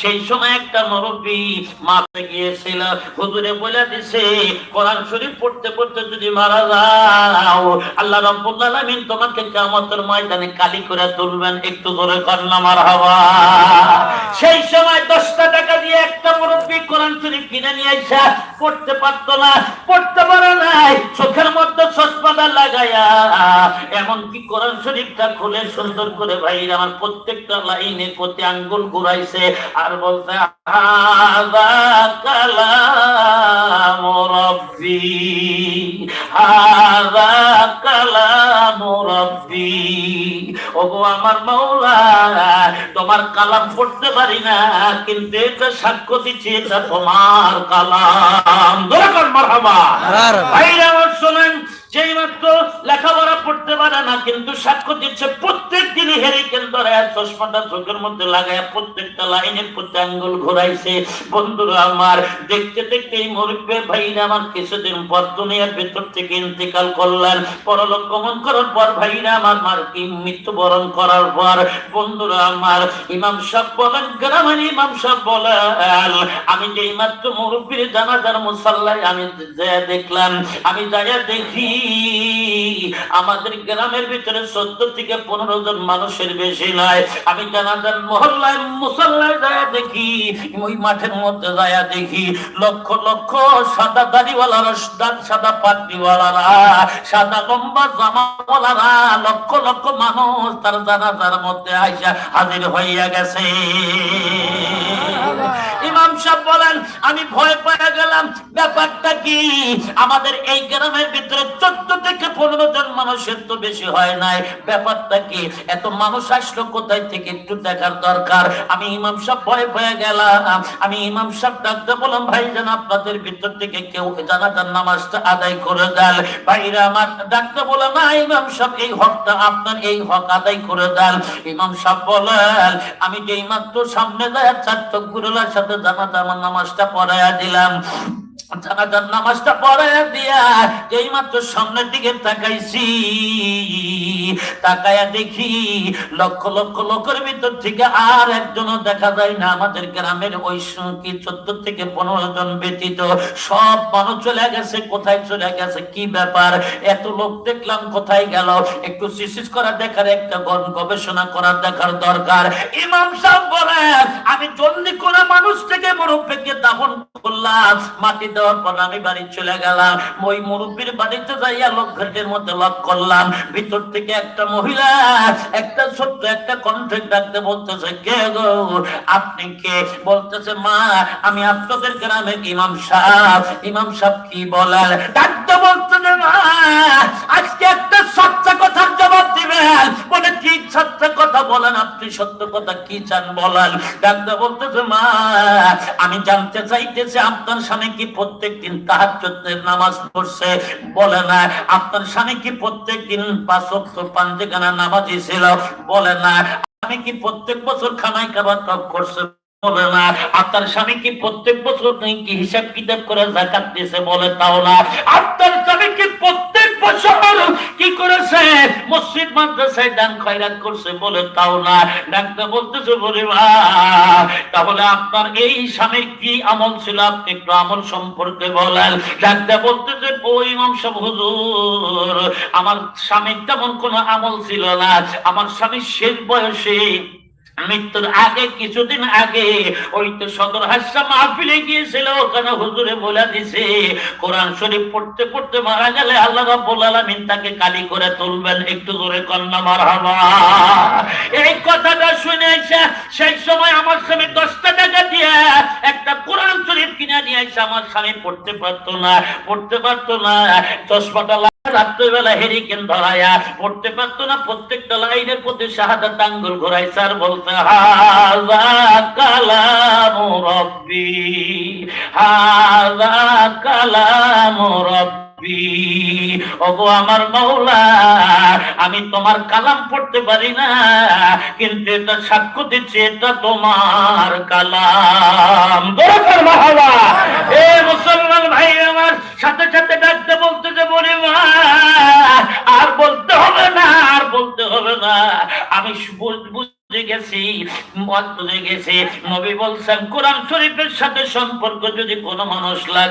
সেই সময় একটা মুরব্বী মাপে গিয়েছিল। হুজুরে বলে দিছে, কোরআন শরীফ পড়তে পড়তে যদি মারা যাও, আল্লাহ রাব্বুল আলামিন তোমাকে কিয়ামতের ময়দানে কালি করে তুলবেন। একটু জোরে কন্না মারহাবা। সেই সময় 10টা টাকা দিয়ে একটা মুরব্বী কোরআন শরীফ কিনে নিয়ে আইসা পড়তে পারতো না, পড়তে পারে নাই। চোখের মধ্যে চশমাটা লাগায়া এমন কি কোরআন শরীফটা খুলে সুন্দর করে ভাই আমার প্রত্যেকটা লাইনে প্রতি আঙ্গুল ঘুরাইছে আর হাযা কালাম রব্বি কালাম রব্বি ওগো আমার তোমার কালাম পড়তে পারি না কিন্তু এটা সাক্ষ্য দিচ্ছি এটা তোমার কালাম। দরকার মারহাবা। ভাইরা শোনেন যেই মাত্র লেখাপড়া পড়তে পারে না কিন্তু সাক্ষ্য দিচ্ছে প্রত্যেক দিন হেরিকেন ধরে করলেন। পরলোক গমন করার পর ভাইরা আমার মার কি মৃত্যুবরণ করার পর, বন্ধুরা আমার, ইমাম সাহেব বলেন, গ্রামের ইমাম সাহেব বলেন, আমি যেই মাত্র মুরব্বীর জানাজার মুসাল্লায় আমি যায় দেখলাম, আমি যাইয়া দেখি, আমাদের গ্রামের ভিতরে চোদ্দ থেকে পনেরো জন মানুষের বেশি নাই। আমি জানাজার মহল্লায় মুসল্লায় যায় দেখি, ওই মাঠের মধ্যে যায় দেখি, লক্ষ লক্ষ সাদা দাড়িওয়ালারা সাদা পাট্টিওয়ালারা সাদা লম্বা জামাওয়ালারা, লক্ষ লক্ষ মানুষ তার জানাজার মধ্যে আইসা হাজির হইয়া গেছে। ইমাম সাহেব বলেন, আমি ভয় পেয়ে গেলাম। ব্যাপারটা কি? আমাদের এই গ্রামের ভিতরে চোদ্দ থেকে পনেরো জন মানুষের তো বেশি হয় নাই। ব্যাপারটা কি? এত মানুষ আসলো কোথায় থেকে একটু দেখার দরকার? আমি ইমাম সাহেব ভয় পেয়ে গেলাম। আমি ইমাম সাহেব ডাকতে বললাম, ভাই যেন আপনাদের ভিতর থেকে কেউ জানাতার নামাজটা আদায় করে দেন। ভাইরা আমার ডাকতে বলে না ইমাম সাহেব, এই হকটা আপনার, এই হক আদায় করে দেন। ইমাম সাহেব বলেন, আমি যেই মাত্র সামনে যায় চার চোখগুলোর সাথে জানাতে আমার নামাজটা পড়াইয়া দিলাম। নামাজটা পড়াইয়া দিয়া, যেই মাত্র সামনের দিকে তাকাইছি, তাকায়া দেখি লক্ষ লক্ষ লোকের ভিতর থেকে আর একজনও দেখা যায় না। আমাদের গ্রামের ওই কি চোদ্দ থেকে পনেরো জন ব্যতীত সব মানুষ চলে গেছে। কোথায় চলে গেছে? কি ব্যাপার? এত লোক দেখলাম কোথায় গেল? একটু সিসিস করা দেখার, একটা গবেষণা করার দেখার দরকার। ইমাম সাহেব বলেন, আমি জলদি করে মানুষ থেকে মুরব্বীকে দাফন করলাম মাটি একটা ছোট্ট একটা কণ্ঠে ডাকতে বলতেছে, কে গো? আপনি কে? বলতেছে, মা, আমি আপনাদের গ্রামের ইমাম সাহেব। ইমাম সাহেব কি বলেন? ডাকতে বলতেছে, মা, আজকে একটা সত্য কথার আপনি সত্য কথা কি চান বলেন? ডাকতে বলতেছে, মা, আমি জানতে চাইতেছি, আপনার স্বামী কি প্রত্যেক দিন তাহাজ্জুদের নামাজ পড়ছে? বলে না। আপনার স্বামী কি প্রত্যেক দিন পাঁচ পাঞ্জেখানা নামাজি ছিল? বলে না। আমি কি প্রত্যেক বছর খানায় খাবার টপ করছে? আপনার স্বামী কি প্রত্যেক বছর কি হিসাব কিতাব করে জাকাত দিয়েছে? বলে তাও না। আপনার স্বামী কি প্রত্যেক বছর কি করেছে? মসজিদ মাদ্রাসায় খয়রাত করছে বলে তাও না। ডাক্তার বলতেছে, বলে তাহলে আপনার এই স্বামীর কি আমল ছিল? আপনি একটু আমল সম্পর্কে বলেন। ডাক্তার বলতেছে, ওই ইমাম আমার স্বামীর তেমন কোনো আমল ছিল না। আমার স্বামীর শেষ বয়সে মৃত্যুর আগে, কিছুদিন আগে ওই তো সদর হাসা মাহফিলে গিয়েছিল, ওখানে হুজুরে বলে দিছে, কোরআন শরীফ পড়তে পড়তে মারা গেলে আল্লাহ রাব্বুল আলামিন তাকে কালি করে তুলবেন, একটু জোরে কন্যা মারহাবা। এই কথাটা শুনে এসে সেই সময় আমার স্বামী দশটা টাকা দিয়ে একটা কোরআন শরীফ কিনে নিয়ে এসে আমার স্বামী পড়তে পারতো না, পড়তে পারতো না, চশমাটা রাত্রেবেলা হেরিকেন পড়তে পারতো না, প্রত্যেকটা লাইনের প্রতি স্যার বলতে ওগো আমার মাওলা, আমি তোমার কালাম পড়তে পারি না, কিন্তু এটা সাক্ষ্য দিচ্ছে, এটা তোমার কালাম। এ মুসলমান ভাই আমার সাথে সাথে ডাকতে আর বলতে হবে না, আর বলতে হবে না। আমি বুঝে গেছি, মত বুঝে গেছি। নবী বলছেন, কোরআন শরীফের সাথে সম্পর্ক যদি কোনো মানুষ লাগে